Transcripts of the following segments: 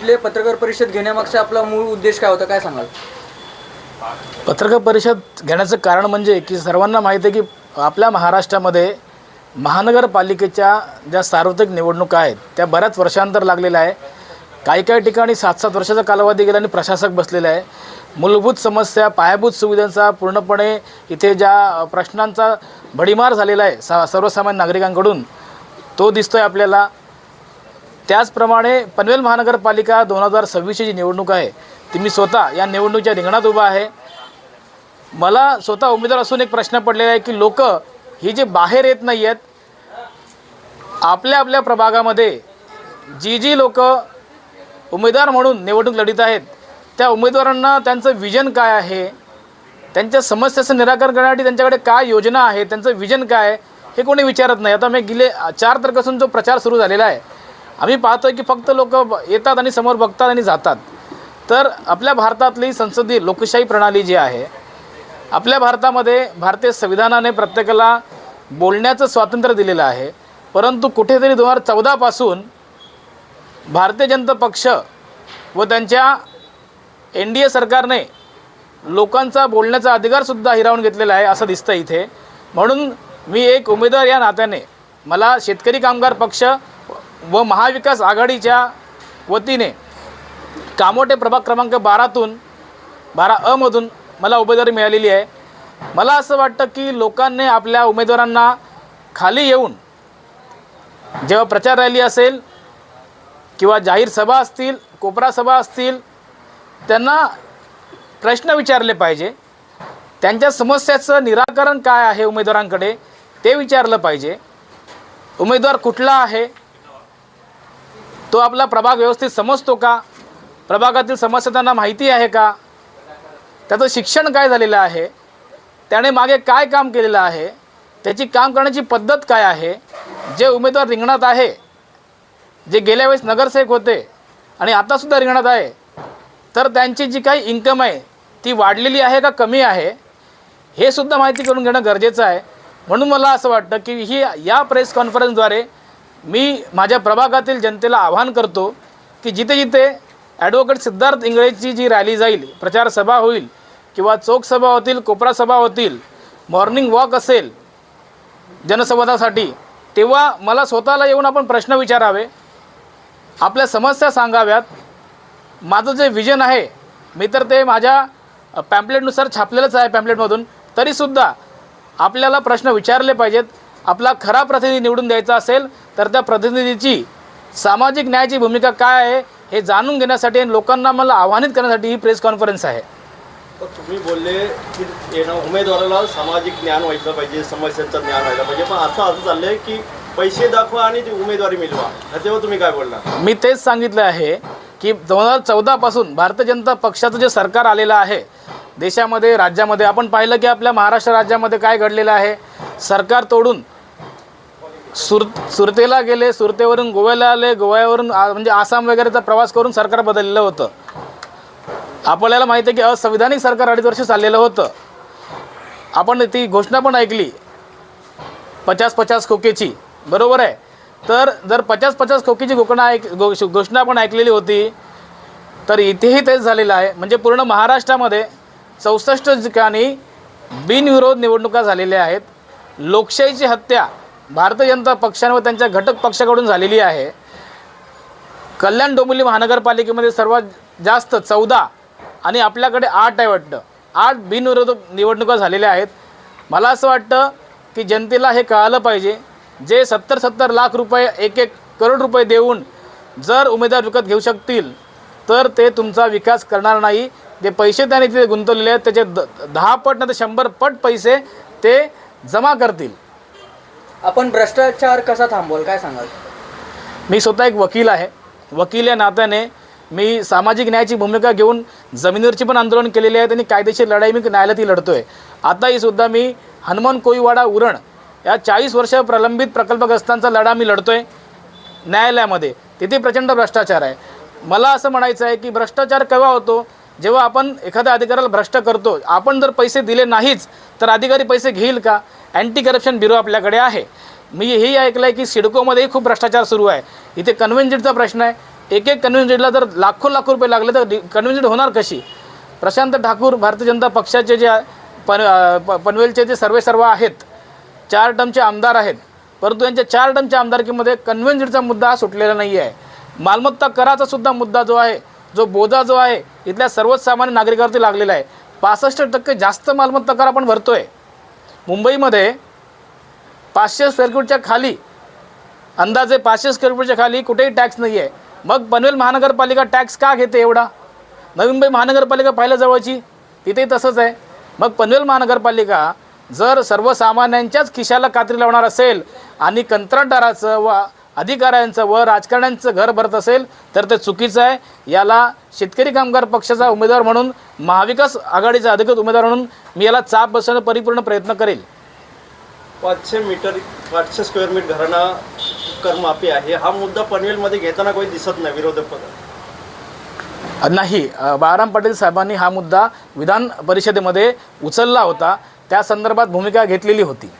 भेटले पत्रकार परिषद घेण्यामागचा आपला मूळ उद्देश काय होता काय सांगाल? पत्रकार परिषद घेण्याचं कारण म्हणजे की सर्वांना माहीत आहे की आपल्या महाराष्ट्रामध्ये महानगरपालिकेच्या ज्या सार्वत्रिक निवडणुका आहेत त्या बऱ्याच वर्षांतर लागलेल्या आहे. काही काही ठिकाणी सात सात वर्षाचा कालावधी गेला आणि प्रशासक बसलेला आहे. मूलभूत समस्या पायाभूत सुविधांचा पूर्णपणे इथे ज्या प्रश्नांचा भडीमार झालेला आहे सा सर्वसामान्य नागरिकांकडून तो दिसतो आहे आपल्याला. त्याचप्रमाणे पनवेल महानगरपालिका दोन हजार सव्वीसची जी निवडणूक आहे ती मी स्वतः या निवडणुकीच्या रिंगणात उभा आहे. मला स्वतः उमेदवार असून एक प्रश्न पडलेला आहे की लोक ही जे बाहेर येत नाही आहेत आपल्या आपल्या प्रभागामध्ये जी जी लोक उमेदवार म्हणून निवडणूक लढीत आहेत त्या उमेदवारांना त्यांचं विजन काय आहे? त्यांच्या समस्याचं निराकरण करण्यासाठी त्यांच्याकडे काय योजना आहे? त्यांचं विजन काय आहे? हे कोणी विचारत नाही. आता मी गेले चार तारखेपासून जो प्रचार सुरू झालेला आहे आम्ही पाहतोय की फक्त लोक येतात आणि समोर बघतात आणि जातात. तर आपल्या भारतातली संसदीय लोकशाही प्रणाली जी आहे आपल्या भारतामध्ये भारतीय संविधानाने प्रत्येकाला बोलण्याचं स्वातंत्र्य दिलेलं आहे. परंतु कुठेतरी दोन हजार चौदापासून भारतीय जनता पक्ष व त्यांच्या एन डी ए सरकारने लोकांचा बोलण्याचा अधिकारसुद्धा हिरावून घेतलेला आहे असं दिसतं इथे. म्हणून मी एक उमेदवार या नात्याने मला शेतकरी कामगार पक्ष व महाविकास आघाडीच्या वतीने कामोटे प्रभाग क्रमांक बारातून बारा अमधून मला उमेदवारी मिळालेली आहे. मला असं वाटतं की लोकांनी आपल्या उमेदवारांना खाली येऊन जेव्हा प्रचार रॅली असेल किंवा जाहीर सभा असतील कोपरा सभा असतील त्यांना प्रश्न विचारले पाहिजे. त्यांच्या समस्याचं निराकरण काय आहे उमेदवारांकडे ते विचारलं पाहिजे. उमेदवार कुठला आहे? तो आपला प्रभाग व्यवस्थित समजतो का? प्रभागातील समस्या त्यांना माहिती आहे का? त्याचं शिक्षण काय झालेलं आहे? त्याने मागे काय काम केलेलं आहे? त्याची काम करण्याची पद्धत काय आहे? जे उमेदवार रिंगणात आहे जे गेल्या वेळेस नगरसेवक होते आणि आतासुद्धा रिंगणात आहे तर त्यांची जी काही इन्कम आहे ती वाढलेली आहे का कमी आहे? हे सुद्धा माहिती करून घेणं गरजेचं आहे. म्हणून मला असं वाटतं की ही या प्रेस कॉन्फरन्सद्वारे मी माझ्या प्रभागातील जनतेला आवाहन करतो की जिथे जिथे ॲडव्होकेट सिद्धार्थ इंगळेची जी रॅली जाईल प्रचार सभा होईल किंवा चौक सभा होतील कोपरा सभा होतील मॉर्निंग वॉक असेल जनसंवादासाठी तेव्हा मला स्वतःला येऊन आपण प्रश्न विचारावे. आपल्या समस्या सांगाव्यात. माझं जे विजन आहे मी तर ते माझ्या पॅम्पलेटनुसार छापलेलंच आहे पॅम्पलेटमधून तरीसुद्धा आपल्याला प्रश्न विचारले पाहिजेत. आपला खरा प्रतिनिधी निवडून द्यायचा असेल तर त्या प्रतिनिधीची सामाजिक न्यायाची भूमिका काय आहे हे जाणून घेण्यासाठी आणि लोकांना मला आव्हानित करण्यासाठी ही प्रेस कॉन्फरन्स आहे. तुम्ही बोलले की येणं उमेदवाराला सामाजिक ज्ञान व्हायचं पाहिजे समस्यांचं ज्ञान व्हायला पाहिजे. पण असं असं चाललंय की पैसे दाखवा आणि ती उमेदवारी मिळवा. ह्याच्यावर तुम्ही काय बोलणार? मी तेच सांगितलं आहे की दोन हजार चौदापासून भारतीय जनता पक्षाचं जे सरकार आलेलं आहे देशामध्ये राज्यामध्ये आपण पाहिलं की आपल्या महाराष्ट्र राज्यामध्ये काय घडलेलं आहे. सरकार तोडून सुर सुरतेला गेले सुरतेवरून गोव्याला आले गोव्यावरून आ- म्हणजे आसाम वगैरेचा प्रवास करून सरकार बदललेलं होतं. आपल्याला माहिती आहे की असंविधानिक सरकार अडीच वर्ष चाललेलं होतं. आपण ती घोषणा पण ऐकली. पचास पचास खोकेची. बरोबर आहे. तर जर पचास पचास खोकीची घोषणा ऐक घो घोषणा पण ऐकलेली होती तर इथेही तेच झालेलं आहे. म्हणजे पूर्ण महाराष्ट्रामध्ये चौसष्ट ठिकाणी बिनविरोध निवडणुका झालेल्या आहेत. लोकशाहीची हत्या भारतीय जनता पक्षाने व त्यांच्या घटक पक्षाकडून झालेली आहे. कल्याण डोंबिवली महानगरपालिकेमध्ये सर्वात जास्त चौदा आणि आपल्याकडे आठ आहे वाटतं. आठ बिनविरोध निवडणुका झालेल्या आहेत. मला असं वाटतं की जनतेला हे कळालं पाहिजे. जे सत्तर सत्तर लाख रुपये एक एक करोड रुपये देऊन जर उमेदवार विकत घेऊ शकतील तर ते तुमचा विकास करणार नाही. जे पैसे त्याने तिथे गुंतवलेले आहेत त्याचे द दहा पट नाही तर शंभर पट पैसे ते जमा करतील. आपण भ्रष्टाचार कसा थांबवाल? काय सांगाल? मी स्वतः एक वकील आहे. वकील या नात्याने मी सामाजिक न्यायाची भूमिका घेऊन जमिनीवरची पण आंदोलन केलेली आहेत आणि कायदेशीर लढाई मी न्यायालयातही लढतो आहे आताही सुद्धा मी हनुमान कोळीवाडा उरण या चाळीस वर्ष प्रलंबित प्रकल्पग्रस्तांचा लढा मी लढतो आहे न्यायालयामध्ये. तिथे प्रचंड भ्रष्टाचार आहे. मला असं म्हणायचं आहे की भ्रष्टाचार केव्हा होतो? जेव्हा आपण एखाद्या अधिकाऱ्याला भ्रष्ट करतो आपण जर पैसे दिले नाहीच तर अधिकारी पैसे घेईल का? अँटी करप्शन ब्युरो आपल्याकडे आहे. मी हेही ऐकलं आहे की सिडकोमध्येही खूप भ्रष्टाचार सुरू आहे. इथे कन्व्हेन्जेडचा प्रश्न आहे. एक एक कन्व्हेन्जेडला जर लाखो लाखो रुपये लागले तर कन्व्हेन्जेड होणार कशी? प्रशांत ठाकूर भारतीय जनता पक्षाचे जे पन प- पनवेलचे जे सर्वे सर्व आहेत चार टर्मचे आमदार आहेत. परंतु यांच्या चार टर्मच्या आमदारकीमध्ये कन्व्हेन्जेडचा मुद्दा हा सुटलेला नाही आहे मालमत्ता कराचा सुद्धा मुद्दा जो आहे जो बोजा जो आहे इथल्या सर्वच सामान्य नागरिकावरती लागलेला आहे. पासष्ट टक्के जास्त मालमत्ता कर आपण भरतो आहे मुंबईमध्ये पाचशे स्क्वेअर फूटच्या खाली अंदाजे पाचशे स्क्वेअर फूटच्या खाली कुठेही टॅक्स नाही आहे मग पनवेल महानगरपालिका टॅक्स का घेते एवढा? नवी मुंबई महानगरपालिका पाहिलं जवळची? तिथेही तसंच आहे. मग पनवेल महानगरपालिका जर सर्वसामान्यांच्याच खिशाला कात्री लावणार असेल आणि कंत्राटदाराचं वा अधिकाऱ्यांचं व राजकारण्यांचं घर भरत असेल तर ते चुकीचं आहे. याला शेतकरी कामगार पक्षाचा उमेदवार म्हणून महाविकास आघाडीचा अधिकृत उमेदवार म्हणून मी याला चाप बसवण्याचा परिपूर्ण प्रयत्न करेल. पाचशे मीटर पाचशे स्क्वेअर मीटर घरांना करमाफी आहे. हा मुद्दा पनवेलमध्ये घेताना काही दिसत नाही विरोधक पद. नाही बाळाराम पाटील साहेबांनी हा मुद्दा विधान परिषदेमध्ये उचलला होता. त्या संदर्भात भूमिका घेतलेली होती.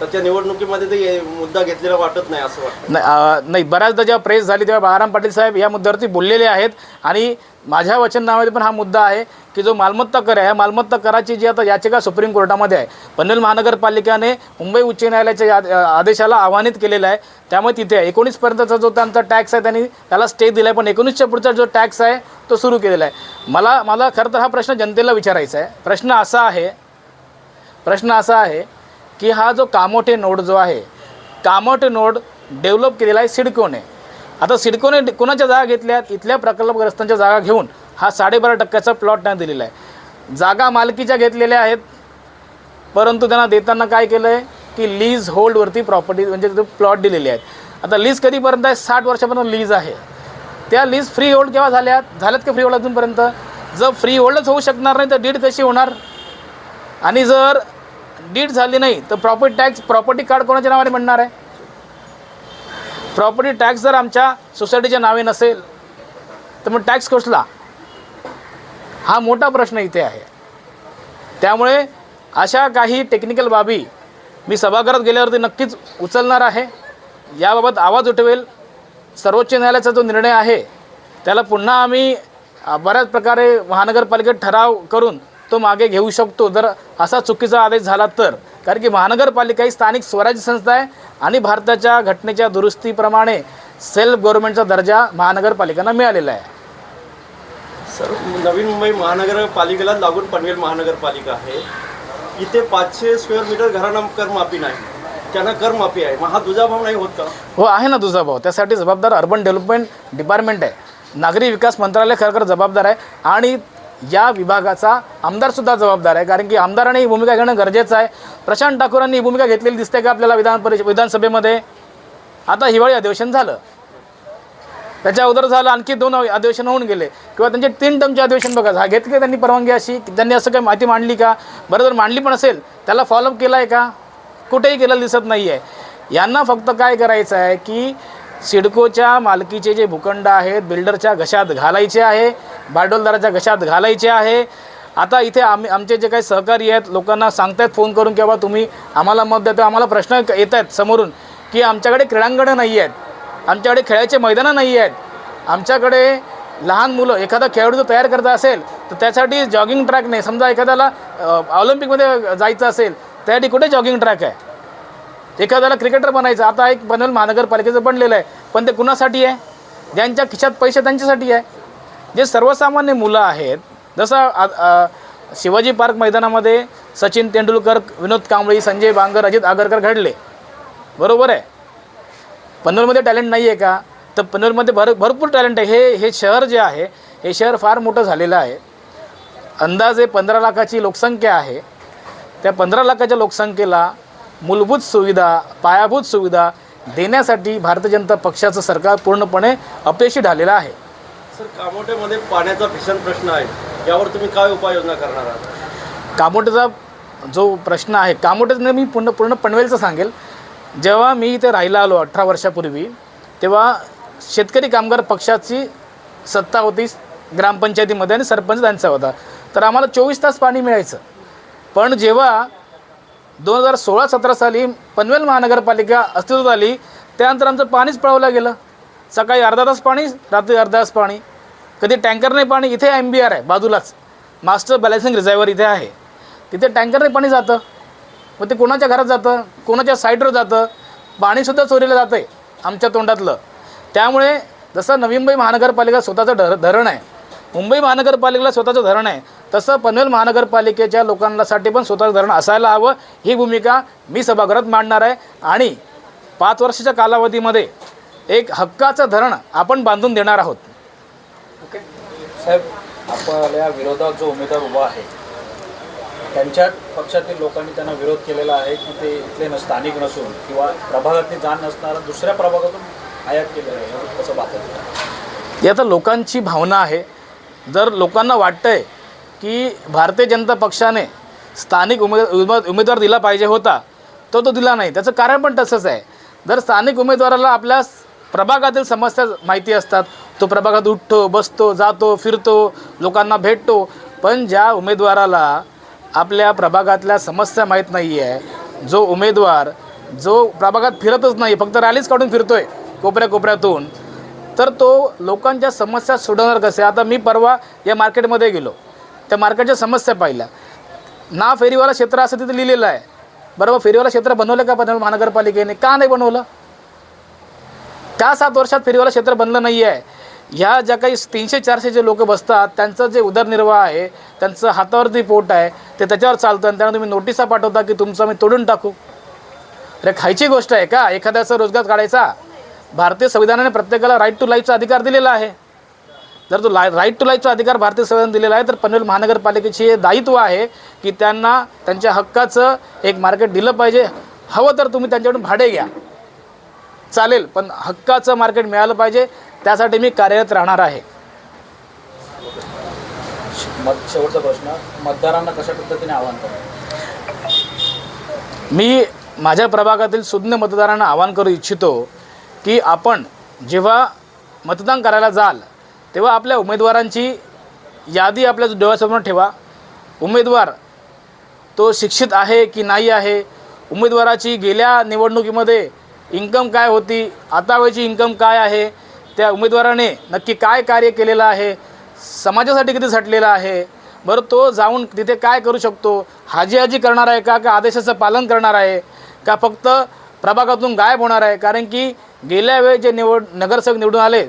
त्याच्या निवडणुकीमध्ये ते मुद्दा घेतलेला वाटत नाही असं वाटतं. नाही नाही बऱ्याचदा जेव्हा प्रेस झाली तेव्हा बाळाराम पाटील साहेब या मुद्द्यावरती बोललेले आहेत. आणि माझ्या वचननाम्यामध्ये पण हा मुद्दा आहे की जो मालमत्ता कर आहे ह्या मालमत्ता कराची जी आता याचिका सुप्रीम कोर्टामध्ये आहे पनवेल महानगरपालिकेने मुंबई उच्च न्यायालयाच्या या आदेशाला आव्हानित केलेलं आहे. त्यामुळे तिथे एकोणीसपर्यंतचा जो त्यांचा टॅक्स आहे त्यांनी त्याला स्टे दिला आहे पण एकोणीसच्या पुढचा जो टॅक्स आहे तो सुरू केलेला आहे. मला मला खरं तर हा प्रश्न जनतेला विचारायचा आहे. प्रश्न असा आहे प्रश्न असा आहे की हा जो कामोठे नोड जो आहे कामोठे नोड डेव्हलप केलेला आहे सिडकोने. आता सिडकोने कोणाच्या जागा घेतल्यात? इथल्या प्रकल्पग्रस्तांच्या जागा घेऊन हा साडेबारा टक्क्याचा प्लॉट त्यांना दिलेला आहे. जागा मालकीच्या घेतलेल्या आहेत परंतु त्यांना देताना काय केलं आहे की लीज होल्डवरती प्रॉपर्टी म्हणजे प्लॉट दिलेले आहेत. आता लीज कधीपर्यंत आहे? साठ वर्षापर्यंत लीज आहे. त्या लीज फ्री होल्ड केव्हा झाल्यात? झाल्यात का फ्री होल्ड अजूनपर्यंत? जर फ्री होल्डच होऊ शकणार नाही तर डीड कशी होणार? आणि जर डीड झाली नाही तर प्रॉपर्टी टॅक्स प्रॉपर्टी कार्ड कोणाच्या नावाने म्हणणार आहे? प्रॉपर्टी टॅक्स जर आमच्या सोसायटीच्या नावे नसेल तर मग टॅक्स कसला? हा मोठा प्रश्न इथे आहे. त्यामुळे अशा काही टेक्निकल बाबी मी सभागृहात गेल्यावरती नक्कीच उचलणार आहे. याबाबत आवाज उठवेल. सर्वोच्च न्यायालयाचा जो निर्णय आहे त्याला पुन्हा आम्ही बऱ्याच प्रकारे महानगरपालिकेत ठराव करून तो मागे घेऊ शकतो. जर असा चुकीचा आदेश झाला तर. कारण की महानगरपालिका ही स्थानिक स्वराज्य संस्था आहे आणि भारताच्या घटनेच्या दुरुस्तीप्रमाणे सेल्फ गव्हर्नमेंटचा दर्जा महानगरपालिकांना मिळालेला आहे. सर नवीन मुंबई महानगरपालिकेला लागून पनवेल महानगरपालिका आहे. इथे पाचशे स्क्वेअर मीटर घरांना करमाफी नाही. त्यांना करमाफी आहे. मग हा दुजाभाव नाही होत का? हो आहे ना भाऊ त्यासाठी जबाबदार अर्बन डेव्हलपमेंट डिपार्टमेंट आहे. नागरी विकास मंत्रालय खरं जबाबदार आहे. आणि या विभागाचा आमदारसुद्धा जबाबदार आहे. कारण की आमदाराने ही भूमिका घेणं गरजेचं आहे. प्रशांत ठाकूरांनी ही भूमिका घेतलेली दिसते का आपल्याला विधान परिषद विधानसभेमध्ये? आता हिवाळी अधिवेशन झालं. त्याच्या अगोदर झालं आणखी दोन अधिवेशन होऊन गेले. किंवा त्यांचे तीन टर्मचे अधिवेशन बघा हा घेतली त्यांनी परवानगी अशी. त्यांनी असं काही माहिती मांडली का? बरं जर मांडली पण असेल त्याला फॉलोअप केला आहे का? कुठेही केलेलं दिसत नाही आहे यांना फक्त काय करायचं आहे की सिडकोच्या मालकीचे जे भूखंड आहेत बिल्डरच्या घशात घालायचे आहे भांडवलदाराच्या घशात घालायचे आहे. आता इथे आम्ही आमचे जे काही सहकारी आहेत लोकांना सांगतायत फोन करून की बाबा तुम्ही आम्हाला मत देतो आम्हाला प्रश्न येत आहेत समोरून की आमच्याकडे क्रीडांगणं नाही आहेत आमच्याकडे खेळायचे मैदानं नाही आहेत. आमच्याकडे लहान मुलं एखादा खेळाडू जर तयार करत असेल तर त्यासाठी जॉगिंग ट्रॅक नाही समजा एखाद्याला ऑलिम्पिकमध्ये जायचं असेल त्यासाठी कुठे जॉगिंग ट्रॅक आहे? एखाद्याला क्रिकेटर बनायचं. आता एक पनवेल महानगरपालिकेचं बनलेलं आहे. पण ते कुणासाठी आहे? ज्यांच्या खिशात पैसे त्यांच्यासाठी आहे. जे सर्वसामान्य मुलं आहेत जसं आ- शिवाजी पार्क मैदानामध्ये सचिन तेंडुलकर विनोद कांबळी संजय बांगर अजित आगरकर घडले. बरोबर आहे? पनवेलमध्ये टॅलेंट नाही आहे का? तर पनवेलमध्ये भर भरपूर टॅलेंट आहे. हे हे शहर जे आहे हे शहर फार मोठं झालेलं आहे. अंदाजे पंधरा लाखाची लोकसंख्या आहे. त्या पंधरा लाखाच्या लोकसंख्येला मूलभूत सुविधा पायाभूत सुविधा देण्यासाठी भारतीय जनता पक्षाचं सरकार पूर्णपणे अपयशी झालेलं आहे. सर कामोठ्यामध्ये पाण्याचा भीषण प्रश्न आहे. यावर तुम्ही काय उपाययोजना करणार आहात? कामोटेचा जो प्रश्न आहे कामोटेचं मी पूर्ण पूर्ण पनवेलचं सांगेल. जेव्हा मी इथे राहायला आलो अठरा वर्षापूर्वी तेव्हा शेतकरी कामगार पक्षाची सत्ता होती ग्रामपंचायतीमध्ये आणि सरपंच त्यांचा होता. तर आम्हाला चोवीस तास पाणी मिळायचं. पण जेव्हा दोन हजार सोळा सतरा साली पनवेल महानगरपालिका अस्तित्वात आली. त्यानंतर आमचं पाणीच पळवलं गेलं. सकाळी अर्धा तास पाणी रात्री अर्धा तास पाणी. कधी टँकरने पाणी इथे एम बी आर आहे बाजूलाच. मास्टर बॅलेन्सिंग रिझायवर इथे आहे. तिथे टँकरने पाणी जातं. मग ते कोणाच्या घरात जातं? कोणाच्या साईडवर जातं? पाणीसुद्धा चोरीला जातं आहे आमच्या तोंडातलं. त्यामुळे जसं नवी मुंबई महानगरपालिका स्वतःचं धर धरण आहे मुंबई महानगरपालिकेला स्वतःचं धरण आहे तसं पनवेल महानगरपालिकेच्या लोकांसाठी पण स्वतःचं धरण असायला हवं. ही भूमिका मी सभागृहात मांडणार आहे. आणि पाच वर्षाच्या कालावधीमध्ये एक हक्काचं धरण आपण बांधून देणार आहोत. ओके. साहेब आपल्या विरोधात जो उमेदवार उभा आहे त्यांच्या पक्षातील लोकांनी त्यांना विरोध केलेला आहे की ते इथले न स्थानिक नसून किंवा प्रभागातली जाण नसणारा दुसऱ्या प्रभागातून आयात केलेलं आहे. कसं पाहतात ही आता लोकांची भावना आहे. जर लोकांना वाटतंय की भारतीय जनता पक्षाने स्थानिक उमेद उमेद उमेदवार दिला पाहिजे होता तो तो दिला नाही. त्याचं कारण पण तसंच आहे. जर स्थानिक उमेदवाराला आपल्या प्रभागातील समस्या माहिती असतात तो प्रभागात उठतो बसतो जातो फिरतो लोकांना भेटतो पण ज्या उमेदवाराला आपल्या प्रभागातल्या समस्या माहीत नाही आहे जो उमेदवार जो प्रभागात फिरतच नाही फक्त रॅलीच काढून फिरतो आहे कोपऱ्या कोपऱ्यातून तर तो लोकांच्या समस्या सोडवणार कसे? आता मी परवा या मार्केटमध्ये गेलो. त्या मार्केटच्या समस्या पाहिल्या. ना फेरीवाला क्षेत्र असं तिथे लिहिलेलं आहे. बरोबर फेरीवाला क्षेत्र बनवलं का बनवलं महानगरपालिकेने? का नाही बनवलं? त्या सात वर्षात फेरीवाला क्षेत्र बनलं नाही आहे ह्या ज्या काही तीनशे चारशे जे लोक बसतात त्यांचं जे उदरनिर्वाह आहे त्यांचं हातावरती पोट आहे ते त्याच्यावर चालतं आणि त्यांना तुम्ही नोटिसा पाठवता की तुमचं मी तोडून टाकू. अरे खायची गोष्ट आहे का? एखाद्याचा रोजगार काढायचा? भारतीय संविधानाने प्रत्येकाला राईट टू लाईफचा अधिकार दिलेला आहे. जर तो ला राईट टू लाईफचा अधिकार भारतीय संविधान दिलेला आहे तर पनवेल महानगरपालिकेचे हे दायित्व आहे की त्यांना त्यांच्या हक्काचं एक मार्केट दिलं पाहिजे. हवं तर तुम्ही त्यांच्याकडून भाडे घ्या. चालेल पण हक्काचं मार्केट मिळालं पाहिजे. त्यासाठी मी कार्यरत राहणार आहे. मत शेवटचा प्रश्न मतदारांना कशा पद्धतीने आवाहन करा? मी माझ्या प्रभागातील सुज्ञ मतदारांना आवाहन करू इच्छितो की आपण जेव्हा मतदान करायला जाल तेव्हा आपल्या उमेदवारांची यादी आपल्या डोळ्यासमोर ठेवा. उमेदवार तो शिक्षित आहे की नाही आहे? उमेदवाराची गेल्या निवडणुकीमध्ये इन्कम काय होती? आता वेळची इन्कम काय आहे? त्या उमेदवाराने नक्की काय कार्य केलेलं आहे? समाजासाठी किती झटलेला आहे? बरं तो जाऊन तिथे काय करू शकतो? हाजी हाजी करणार आहे का? का आदेशाचं पालन करणार आहे? का फक्त प्रभागातून गायब होणार आहे? कारण की गेल्या वेळी जे निवड नगरसेवक निवडून आले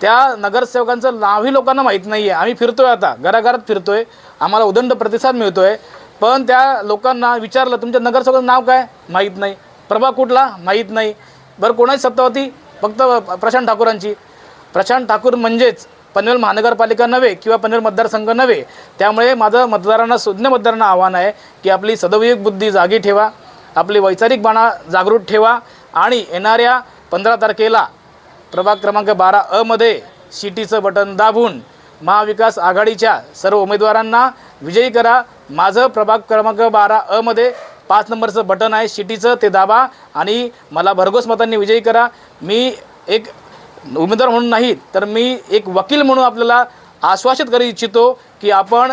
त्या नगरसेवकांचं नावही लोकांना माहीत नाही आहे आम्ही फिरतोय आता. घराघरात फिरतोय. आम्हाला उदंड प्रतिसाद मिळतोय. पण त्या लोकांना विचारलं तुमच्या नगरसेवकाचं नाव काय? माहीत नाही. प्रभा कुठला? माहीत नाही. बरं कोणाची सत्ता होती फक्त प्रशांत ठाकूरांची. प्रशांत ठाकूर म्हणजेच पनवेल महानगरपालिका नव्हे किंवा पनवेल मतदारसंघ नव्हे. त्यामुळे माझं मतदारांना सुज्ञ मतदारांना आव्हान आहे की आपली सदविवेक बुद्धी जागी ठेवा. आपली वैचारिक बाणा जागृत ठेवा. आणि येणाऱ्या पंधरा तारखेला प्रभाग क्रमांक बारा अमध्ये शिटीचं बटन दाबून महाविकास आघाडीच्या सर्व उमेदवारांना विजयी करा. माझं प्रभाग क्रमांक बारा अमध्ये पाच नंबरचं बटन आहे शिटीचं ते दाबा आणि मला भरघोस मतांनी विजयी करा. मी एक उमेदवार म्हणून नाही तर मी एक वकील म्हणून आपल्याला आश्वासित करू इच्छितो की आपण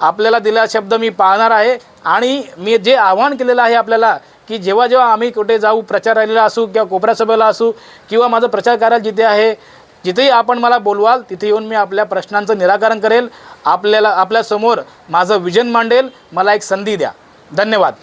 आपल्याला दिलेला शब्द मी पाळणार आहे आणि मी जे आव्हान केलेलं आहे आपल्याला की जेव्हा जेव्हा आम्ही कुठे जाऊ प्रचार आलेला असू किंवा कोपऱ्या सभेला असू किंवा माझं प्रचार कार्यालय जिथे आहे जिथेही आपण मला बोलवाल तिथे येऊन मी आपल्या प्रश्नांचं निराकरण करेल. आपल्याला आपल्यासमोर माझं विजन मांडेल. मला एक संधी द्या. धन्यवाद.